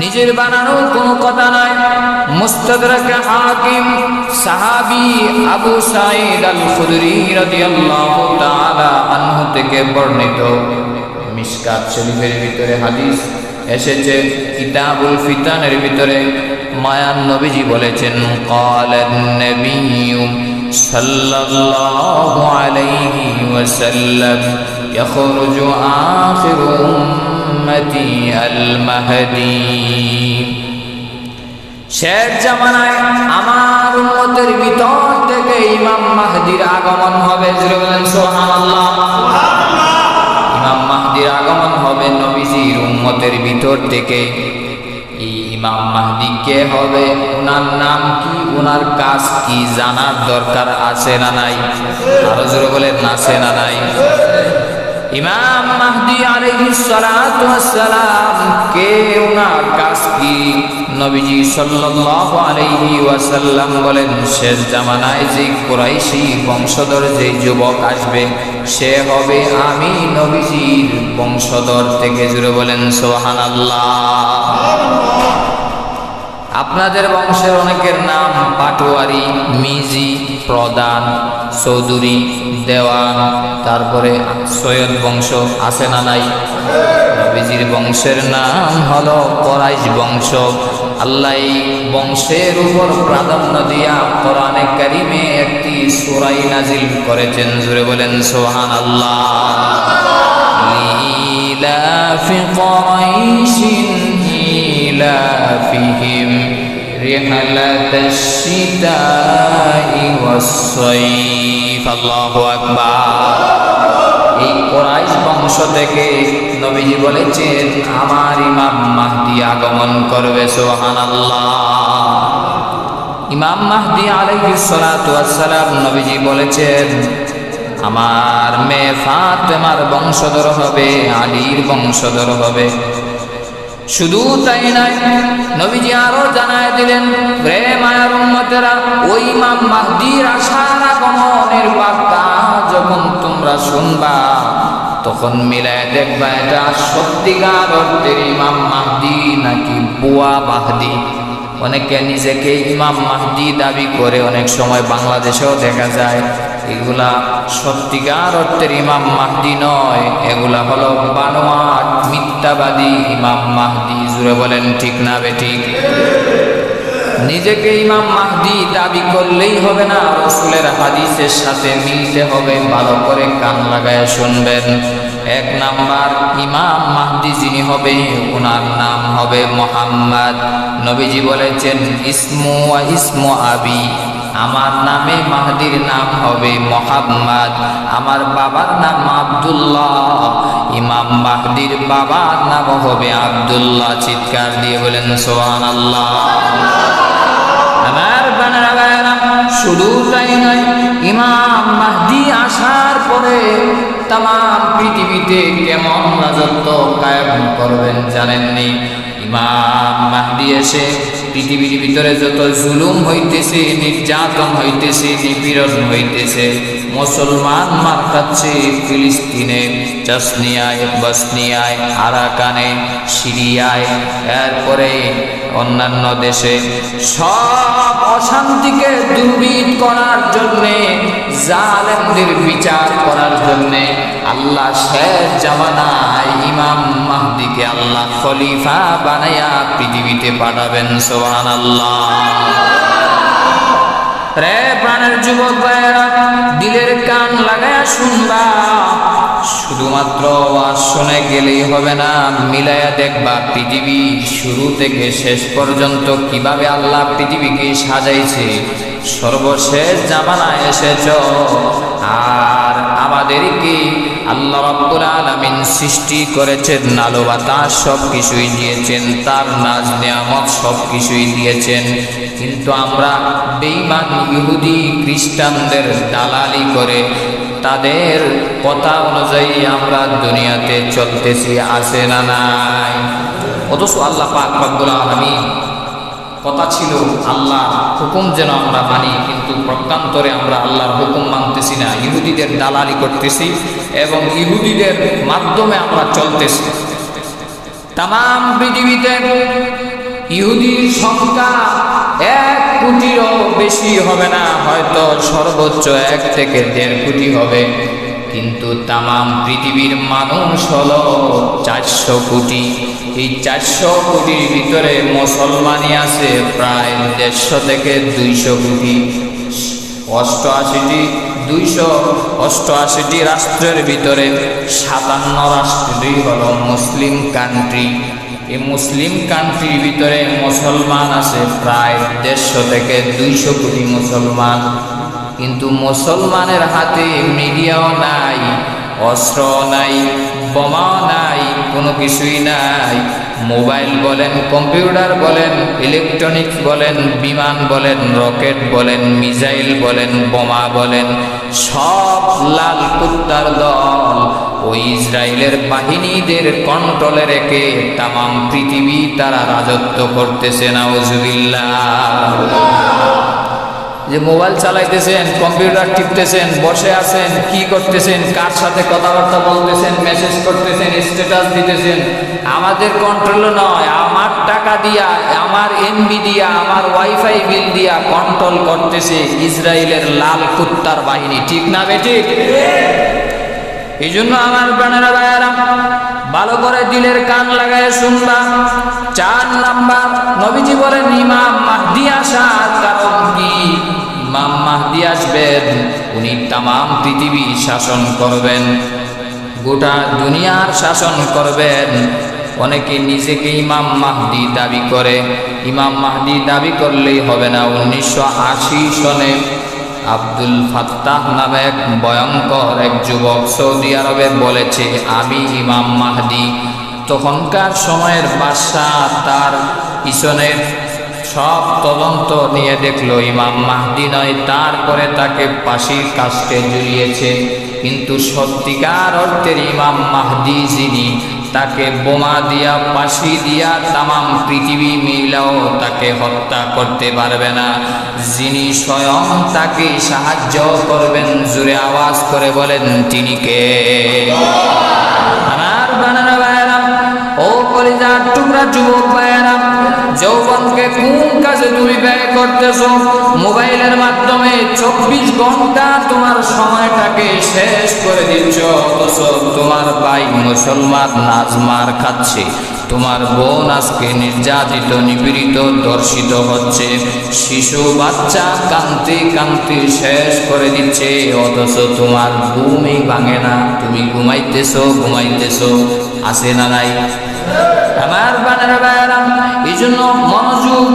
নিজের বানানো কোনো কথা নয় মুস্তাদরাক হাকিম সাহাবী আবু সাঈদ আল খুদরি রাদিয়াল্লাহু তাআলা আনহু থেকে বর্ণিত মিশকাত শরীফের ভিতরে হাদিস এসেছে কিতাবুল ফিতানের ভিতরে মায়ান নবীজি বলেছেন قالن نبي صلى الله عليه وسلم يخرج آخر মোহাম্মদি আল মাহদি শেষ জামানায় আমার উম্মতের ভিতর থেকে ইমাম মাহদির আগমন হবে ইমাম মাহদির আগমন হবে নবীজির উম্মতের ভিতর থেকে। ইমাম মাহদি কে হবে? ওনার নাম কি? ওনার কাজ কি? জানার দরকার আছে না নাই? আরও জোরে বলেন, আছে না নাই? ইমাম মাহদি আলাইহিস সালাতু ওয়াস সালাম কে ওনার কাজ কি? নবীজি সাল্লাল্লাহু আলাইহি ওয়াসাল্লাম বলেন, শেষ জামানায় যে কুরাইশি বংশধর, যে যুবক আসবে, সে হবে আমি নবীজির বংশধর। থেকে জুড়ে বলেন, সুবহানাল্লাহ। আপনাদের বংশের অনেকের নাম পাটোয়ারি মিজি প্রদান চৌধুরী দেওয়ান তারপরে সৈয়দ বংশ আছে না নাই নবীজির বংশের নাম হলো পরাইশ বংশ আল্লাহ এই বংশের উপর প্রাধান্য দিয়া কোরআনে কারিমে একটি সুরাই নাজিল করেছেন জুড়ে বলেন সোহান আল্লাহ لإيلاف قريش إيلافهم رحلة الشتاء والصيف الله أكبر এই কোরাইশ বংশ থেকে নবীজি বলেছেন আমার ইমাম মাহদি আগমন করবে সোহান ইমাম মাহদি আলাইহিস সালাতু ওয়াস সালাম নবীজি বলেছেন আমার মেয়ে ফাতেমার বংশধর হবে আলীর বংশধর হবে শুধু তাই নয়, নবীজি আরও জানায় দিলেন, রে মায়ার উম্মতেরা, ওই ইমাম মাহদির আশার আগমনের বার্তা যখন তোমরা শুনবা, তখন মিলায় দেখবা এটা সত্যিকার অর্থের ইমাম মাহদি নাকি বুয়া মাহদি। অনেকে নিজেকে ইমাম মাহদি দাবি করে, অনেক সময় বাংলাদেশেও দেখা যায় এগুলা সত্যিকার অর্থের ইমাম মাহদি নয়। এগুলা হলো বানোয়াট, মিথ্যাবাদী ইমাম মাহদি। জুড়ে বলেন, ঠিক না বে ঠিক? নিজেকে ইমাম মাহদি দাবি করলেই হবে না, রসুলের হাদিসের সাথে মিলতে হবে, ভালো করে কান লাগায় শুনবেন। এক নাম্বার ইমাম মাহদি যিনি হবে ওনার নাম হবে মোহাম্মদ। নবীজি বলেছেন, ইসমু ইসমু আবি। আমার নামে মাহদির নাম হবে মোহাম্মদ। আমার বাবার নাম আব্দুল্লাহ। ইমাম মাহদির বাবার নাম হবে আব্দুল্লাহ। চিৎকার দিয়ে বলেন সোহান আল্লাহ আমার বানারা শুধু তাই নয়, ইমাম মাহদি আসার পরে তাম পৃথিবীতে কেমন রাজত্ব কায়েম করবেন জানেননি? ইমাম মাহদি এসে পৃথিবীর ভিতরে যত জুলুম হইতেছে নির্যাতন হইতেছে নিপীড়ন হইতেছে মুসলমান মার খাচ্ছে ফিলিস্তিনে চাসনিয়ায়, বসনিয়ায়, আরাকানে, সিরিয়ায়, এরপরে অন্যান্য দেশে। সব অশান্তিকে দূরীত করার জন্যে, জালেমদের বিচার করার জন্যে আল্লাহ শেষ জামানায় ইমাম মাহদিকে আল্লাহ খলিফা বানাইয়া পৃথিবীতে পাঠাবেন সোহান রে প্রাণের যুবক ভাইয়েরা, দিলের কান লাগায়া শুনবা। শুধুমাত্র শুনে গেলেই হবে না, মিলায়া দেখবা পৃথিবী শুরু থেকে শেষ পর্যন্ত কীভাবে আল্লাহ পৃথিবীকে সাজাইছে। সর্বশেষ জামানায় এসেছ। আর আমাদেরকে আল্লাহ রব্বুল আলামিন সৃষ্টি করেছেন আলো বাতাস সব কিছুই দিয়েছেন, তার নাজ নিয়ামত সব কিছুই দিয়েছেন। কিন্তু আমরা বেঈমান ইহুদি খ্রিস্টানদের দালালি করে তাদের কথা অনুযায়ী আমরা দুনিয়াতে চলতেছি আসে না নাই? অথচ আল্লাহ পাক রব্বুল কথা ছিল আল্লাহ হুকুম যেন আমরা মানি, কিন্তু প্রকান্তরে আমরা আল্লাহর হুকুম মানতেছি না। ইহুদিদের দালালি করতেছি এবং ইহুদিদের মাধ্যমে আমরা চলতেছি। তাম পৃথিবীতে ইহুদির সংখ্যা এক কোটিরও বেশি হবে না, হয়তো সর্বোচ্চ এক থেকে দেড় কোটি হবে। কিন্তু তামাম পৃথিবীর মানুষ হলো চারশো কোটি। এই চারশো কোটির ভিতরে মুসলমানই আছে প্রায় দেড়শো থেকে দুইশো কোটি। অষ্টআশিটি, দুইশো অষ্টআশিটি রাষ্ট্রের ভিতরে সাতান্ন রাষ্ট্রটি হলো মুসলিম কান্ট্রি। এই মুসলিম কান্ট্রির ভিতরে মুসলমান আছে প্রায় দেড়শো থেকে দুইশো কোটি মুসলমান। কিন্তু মুসলমানের হাতে মিডিয়াও নাই অস্ত্র নাই, বোমাও নাই, কোনো কিছুই নাই। মোবাইল বলেন, কম্পিউটার বলেন, ইলেকট্রনিক্স বলেন, বিমান বলেন, রকেট বলেন, মিসাইল বলেন, বোমা বলেন, সব লাল কুত্তার দল। ওই ইসরায়েলের বাহিনীদের কন্ট্রোলে রেখে তামাম পৃথিবী তারা রাজত্ব করতেছে, নাউজুবিল্লাহ। যে মোবাইল চালাইতেছেন কম্পিউটার টিপতেছেন বসে আছেন কি করতেছেন কার সাথে কথাবার্তা বলতেছেন মেসেজ করতেছেন স্ট্যাটাস দিতেছেন আমাদের কন্ট্রোল নয় আমার টাকা দিয়া আমার এমবি দিয়া আমার ওয়াইফাই বিল দিয়া কন্ট্রোল করতেছে ইসরায়েলের লাল কুত্তার বাহিনী। ঠিক না বেঠিক এই জন্য আমার প্রাণেরা ভাইয়ারা ভালো করে দিলের কান লাগায় শুনবা। চার নাম্বার, নবীজি বলেন, ইমাম মাহদি আসার কারণ কি? ইমাম মাহদি আসবেন, উনি তামাম পৃথিবী শাসন করবেন, গোটা দুনিয়ার শাসন করবেন। অনেকে নিজেকে ইমাম মাহদি দাবি করে। ইমাম মাহদি দাবি করলেই হবে না। উনিশশো আশি সনে আব্দুল ফাত্তাহ নামে এক ভয়ঙ্কর এক যুবক সৌদি আরবে বলেছে, আমি ইমাম মাহদি। তখনকার সময়ের বাদশাহ তার পিছনের সব তদন্ত নিয়ে দেখল, ইমাম মাহদি নয়, তারপরে তাকে ফাঁসির কাস্টে ঝুলিয়েছে কিন্তু সত্যিকার অর্থের ইমাম মাহদি যিনি তাকে বোমা দিয়া, ফাঁসি দিয়া তামাম পৃথিবী মিলাও, তাকে হত্যা করতে পারবে না। যিনি স্বয়ং তাকে সাহায্য করবেন জুড়ে আওয়াজ করে বলেন, তিনি কে? তুমি ব্যয় করতেছো? মোবাইলের মাধ্যমে চব্বিশ ঘণ্টা তোমার সময়টাকে শেষ করে দিচ্ছ অথচ তোমার ভাই মুসলমান নাজমার খাচ্ছে। তোমার বোন আজকে নির্যাতিত, নিপীড়িত, দর্শিত হচ্ছে। শিশু বাচ্চা কান্তি কান্তি শেষ করে দিচ্ছে, অথচ তোমার ঘুমই ভাঙে না। তুমি ঘুমাইতেছ ঘুমাইতেছ আসে না নাই? আমার এই জন্য মনোযোগ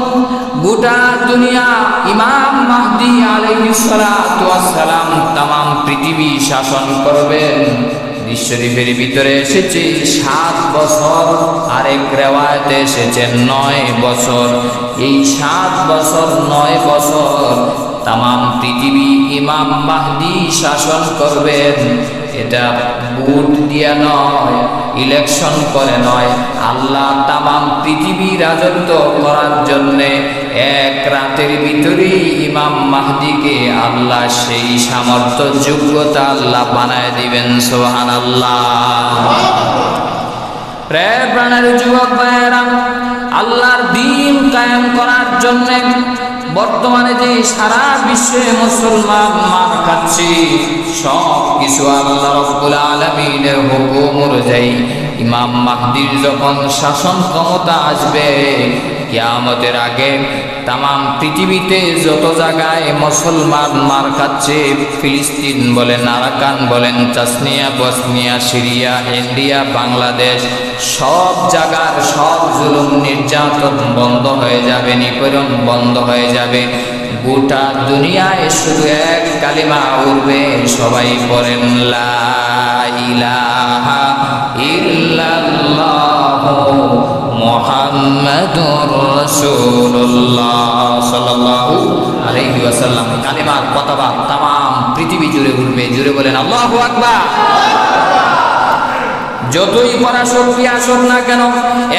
গোটা দুনিয়া ইমাম মাহদি আলাইহিস সালাতু ওয়াস সালাম তামাম পৃথিবী শাসন করবেন বিশ্বরীফের ভিতরে এসেছে সাত বছর, আরেক রেওয়ায়তে এসেছে নয় বছর। এই সাত বছর, নয় বছর তামাম পৃথিবী ইমাম মাহদি শাসন করবেন। এটা ভোট দিয়া নয় ইলেকশন করে নয়। আল্লাহ তামাম পৃথিবী রাজত্ব করার জন্যে এক রাতের ভিতরেই ইমাম মাহদিকে আল্লাহ সেই সামর্থ্য, যোগ্যতা আল্লাহ বানায় দিবেন সোহান আল্লাহ প্রাণের যুবক ভাইয়েরা, আল্লাহর দিন কায়েম করার জন্য বর্তমানে যে সারা বিশ্বে মুসলমান মার খাচ্ছে, সব কিছু আল্লাহ রব্বুল আলমিনের হুকুম অনুযায়ী ইমাম মাহদির যখন শাসন ক্ষমতা আসবে, কিয়ামতের আগে তামাম পৃথিবীতে যত জায়গায় মুসলমান মার খাচ্ছে, ফিলিস্তিন বলেন, আরাকান বলেন চাসনিয়া বসনিয়া, সিরিয়া, ইন্ডিয়া, বাংলাদেশ, সব জায়গার সব জুলুম নির্যাতন বন্ধ হয়ে যাবে, নিপীড়ন বন্ধ হয়ে যাবে। গোটা দুনিয়ায় শুধু এক কালিমা উঠবে সবাই বলেন লা ইলাহা ইল্লাল্লাহু। মোহাম্মদুর রসুল্লাহ সাল্লাহ আলহি আসাল্লাম কালেমার কতবা তাম, পৃথিবী জুড়ে ঘুরবে জুড়ে বলেন, আল্লাহ আকবার। যতই পরাশক্তি আসুক না কেন,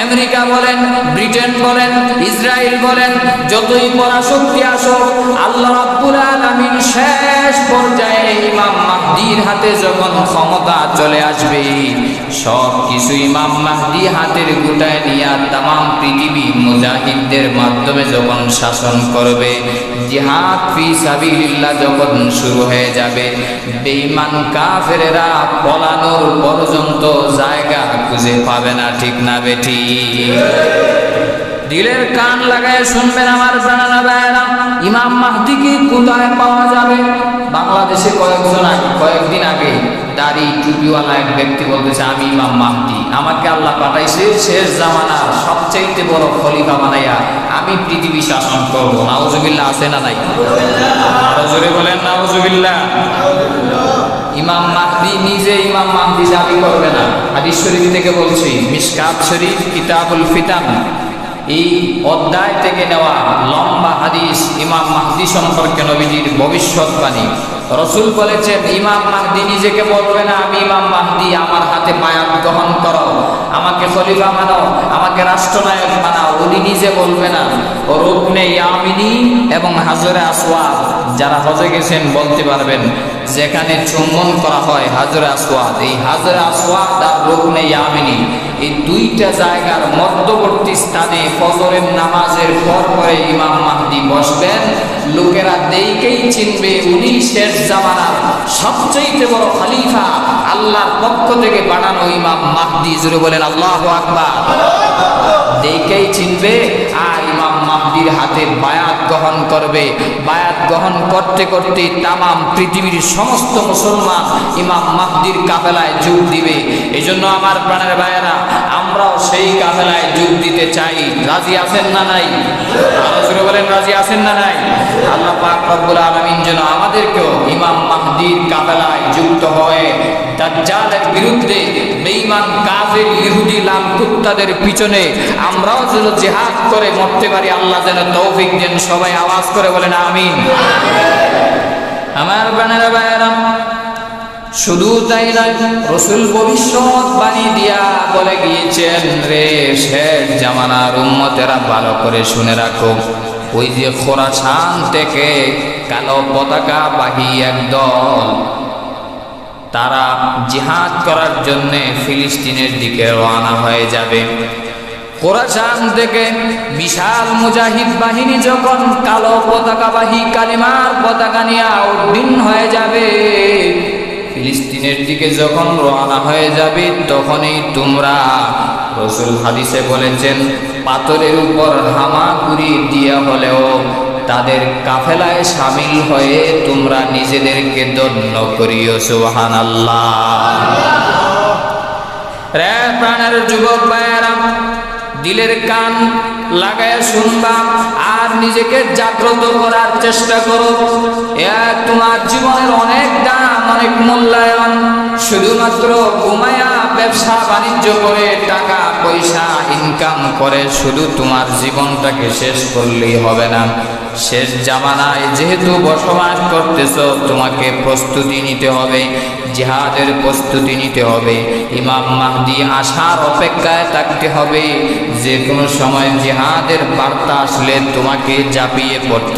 আমেরিকা বলেন, ব্রিটেন বলেন, ইসরায়েল বলেন, যতই পরাশক্তি আসুক, আল্লাহ রাব্বুল আলামিন শেষ পর্যায়ে ইমাম মাহদির হাতে যখন ক্ষমতা চলে আসবে, সব কিছু ইমাম মাহদি হাতের গোটায় নিয়ে তাম পৃথিবী মুজাহিদদের মাধ্যমে যখন শাসন করবে, জিহাদ ফি সাবিলিল্লাহ যখন শুরু হয়ে যাবে, বেঈমান কাফেরেরা পলানোর পর্যন্ত জায়গা খুঁজে পাবে না ঠিক না বেঠি দিলের কান লাগায় শুনবেন আমার প্রাণানা ভাইয়েরা ইমাম মাহদিকে কোথায় পাওয়া যাবে? বাংলাদেশে কয়েকজন আগে, কয়েকদিন আগে দাড়ি টুপিওয়ালা এক ব্যক্তি বলতেছে, আমি ইমাম মাহদি। আমাকে আল্লাহ পাঠাইছে শেষ জামানার সবচাইতে বড় খলিফা বানাইয়া আমি পৃথিবী শাসন করব। নাউজুবিল্লাহ আছে না নাই? জোরে বলেন, নাউজুবিল্লাহ। মাহদি নিজে ইমাম মাহদি দাবি করবে না। হাদিস শরীফ থেকে বলছি, মিসকাত শরীফ, কিতাবুল ফিতান, এই অধ্যায় থেকে নেওয়া লম্বা হাদিস ইমাম মাহদি সম্পর্কে নবীজির ভবিষ্যৎবাণী রসুল বলেছেন, ইমাম মাহদি নিজেকে বলবে না, আমি ইমাম মাহদি, আমার হাতে মায়াত গ্রহণ করো, আমাকে খলিফা মানাও আমাকে রাষ্ট্রনায়ক বানাও। উনি নিজে বলবে না ও রুকনে ইয়ামিনী এবং হাজরে আসওয়াদ। যারা হজে গেছেন বলতে পারবেন, যেখানে চুম্বন করা হয় হাজরে আসওয়াদ। এই হাজরে আসওয়াদ আর রুকনে ইয়ামিনী। এই দুইটা জায়গার মধ্যবর্তী স্থানে ফজরের নামাজের পর পরে ইমাম মাহদি বসবেন। লোকেরা দেখেই চিনবে উনি শেষ জামানার সবচেয়ে বড় খলিফা। আল্লাহর পক্ষ থেকে বানানো ইমাম মাহদি। জুড়ে বলেন, আল্লাহ আকবার। দেখেই চিনবে আর ইমাম মাহদির হাতে বায়াত গ্রহণ করবে। বায়াত গ্রহণ করতে করতে তামাম পৃথিবীর সমস্ত মুসলমান ইমাম মাহদির কাফেলায় যোগ দিবে। এই জন্য আমার প্রাণের ভাইয়েরা, আমরাও সেই কাফেলায় যোগ দিতে চাই। রাজি আছেন না নাই? জোরে বলেন, রাজি আছেন না নাই? আল্লাহ পাক রব্বুল আলামিন যেন আমাদেরকেও ইমাম মাহদির কাফেলায় যুক্ত পিছনে আমরাও যেন জিহাদ করে মরতে পারি, আল্লাহ যেন তৌফিক দেন, সবাই আওয়াজ করে বলেন আমার শুধু তাই নয়, রসুল ভবিষ্যৎ বাণী দিয়া বলে গিয়েছেন রে জামানার উম্মতেরা ভালো করে শুনে রাখো। ওই যে খোরাসান থেকে কালো পতাকা বাহি একদল তারা জিহাদ করার জন্য ফিলিস্তিনের দিকে রওনা হয়ে যাবে। কোরাসান থেকে বিশাল মুজাহিদ বাহিনী যখন কালো পতাকাবাহী কালিমার পতাকা নিয়ে উদ্দিন হয়ে যাবে, ফিলিস্তিনের দিকে যখন রওনা হয়ে যাবে, তখনই তোমরা রসুল হাদিসে বলেছেন, পাথরের উপর হামা হামাগুড়ি দিয়া হলেও তাদের কাফেলায় সামিল হয়ে তোমরা নিজেদেরকে দন্য করিও সুহান আল্লাহ রে প্রাণের যুবক ভাইয়েরা, দিলের কান লাগায় শুনবা আর নিজেকে জাগ্রত করার চেষ্টা করো। তোমার জীবনের অনেক দাম, অনেক মূল্যায়ন। শুধুমাত্র ঘুমায়া ব্যবসা বাণিজ্য করে টাকা, পয়সা ইনকাম করে শুধু তোমার জীবনটাকে শেষ করলেই হবে না। শেষ জামানায় যেহেতু বসবাস করতেছ, তোমাকে প্রস্তুতি নিতে হবে, জেহাদের প্রস্তুতি নিতে হবে, ইমাম মাহদি আসার অপেক্ষায় থাকতে হবে যে কোনো সময় জেহাদের বার্তা আসলে তোমাকে জাপিয়ে পড়তে